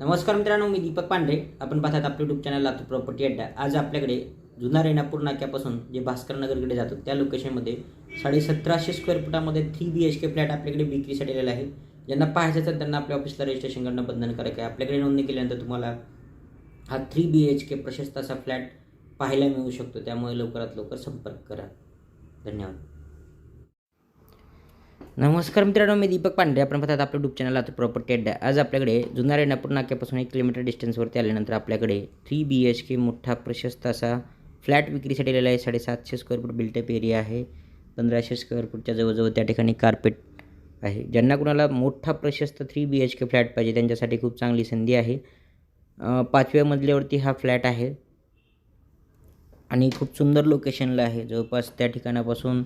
नमस्कार मित्रांनो मी दीपक पांढरे आपण पाहतात आपलं युट्यूब चॅनल लातूर प्रॉपर्टी अड्डा आज आपल्याकडे जुना रेणापूर नाक्यापासून जे भास्कर नगरकडे जातो त्या लोकेशनमध्ये साडे सतराशे square फुटामध्ये three B H K flat आपल्याकडे विक्रीसाठी आलेला आहे. ज्यांना पाहायचं असेल त्यांना आपल्या ऑफिसला रजिस्ट्रेशन करणं बंधनकारक आहे आपल्याकडे नोंदणी केल्यानंतर तुम्हाला हा थ्री बी एच के प्रशस्त असा फ्लॅट पाहायला मिळू शकतो. त्यामुळे लवकरात लवकर संपर्क करा. धन्यवाद. नमस्कार मित्रांनो मी दीपक पांडे आपण पाहतात आपलं डूब चॅनल आता प्रॉपर्टी अड्डा आज आपल्याकडे जुना रेणापूर नाक्यापासून एक किलोमीटर डिस्टन्सवरती आल्यानंतर आपल्याकडे थ्री बी एच के मोठा प्रशस्त असा फ्लॅट विक्रीसाठी आलेला आहे. साडेसातशे स्क्वेअर फूट बिल्टअप एरिया आहे. पंधराशे स्क्वेअर फूटच्या जवळजवळ त्या ठिकाणी कार्पेट आहे. ज्यांना कुणाला मोठा प्रशस्त three B H K flat पाहिजे त्यांच्यासाठी खूप चांगली संधी आहे. पाचव्या मजल्यावरती हा फ्लॅट आहे. आणि खूप सुंदर लोकेशनला आहे. जवळपास त्या ठिकाणापासून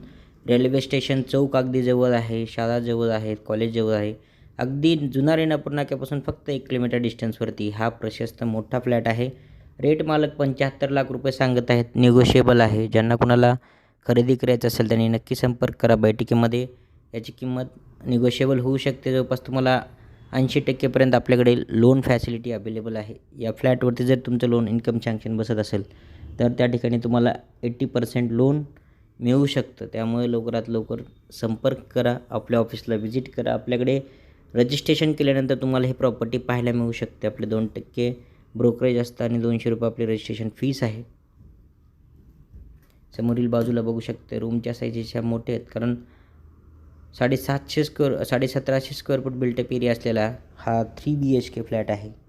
रेल्वे स्टेशन चौक अगदी जवळ आहे शाळा जवळ आहेत कॉलेज जवळ आहे. अगदी जुना रेणापूर नाक्यापासून फक्त एक किलोमीटर डिस्टन्सवरती हा प्रशस्त मोठा फ्लॅट आहे. रेट मालक पंच्याहत्तर लाख रुपये सांगत आहेत. निगोशिएबल आहे. ज्यांना कुणाला खरेदी करायचं असेल त्यांनी नक्की संपर्क करा. बैठकीमध्ये याची किंमत निगोशिएबल होऊ शकते. जवळपास तुम्हाला ऐंशी टक्केपर्यंत आपल्याकडे लोन फॅसिलिटी अवेलेबल आहे. या फ्लॅटवरती जर तुमचं लोन इन्कम सँक्शन बसत असेल तर त्या ठिकाणी तुम्हाला एट्टी पर्सेंट लोन मिळू शकतं. त्यामुळे लवकरात लवकर संपर्क करा आपल्या ऑफिसला व्हिजिट करा. आपल्याकडे रजिस्ट्रेशन केल्यानंतर तुम्हाला ही प्रॉपर्टी पाहायला मिळू शकते. आपले दोन टक्के ब्रोकरेज असतं आणि दोनशे रुपये आपली रजिस्ट्रेशन फीस आहे. समोरील बाजूला बघू शकते. रूमच्या साईजेसच्या मोठे आहेत. कारण साडेसातशे square साडेसतराशे square foot built up area असलेला हा three B H K flat आहे.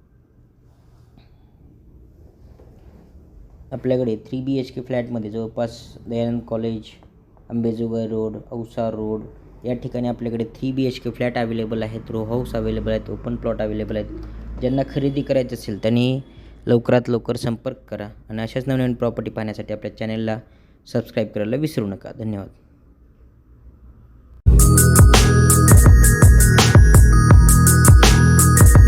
आपल्याकडे थ्री बी एच के फ्लॅटमध्ये जवळपास Dayanand college Ambejogai road Ausa road या ठिकाणी आपल्याकडे three B H K flat available आहेत. रो हाऊस अवेलेबल आहेत ओपन प्लॉट अवेलेबल आहेत. ज्यांना खरेदी करायचं असेल त्यांनी लवकरात लवकर संपर्क करा. आणि अशाच नवनवीन प्रॉपर्टी पाहण्यासाठी आपल्या चॅनलला सबस्क्राईब करायला विसरू नका. धन्यवाद.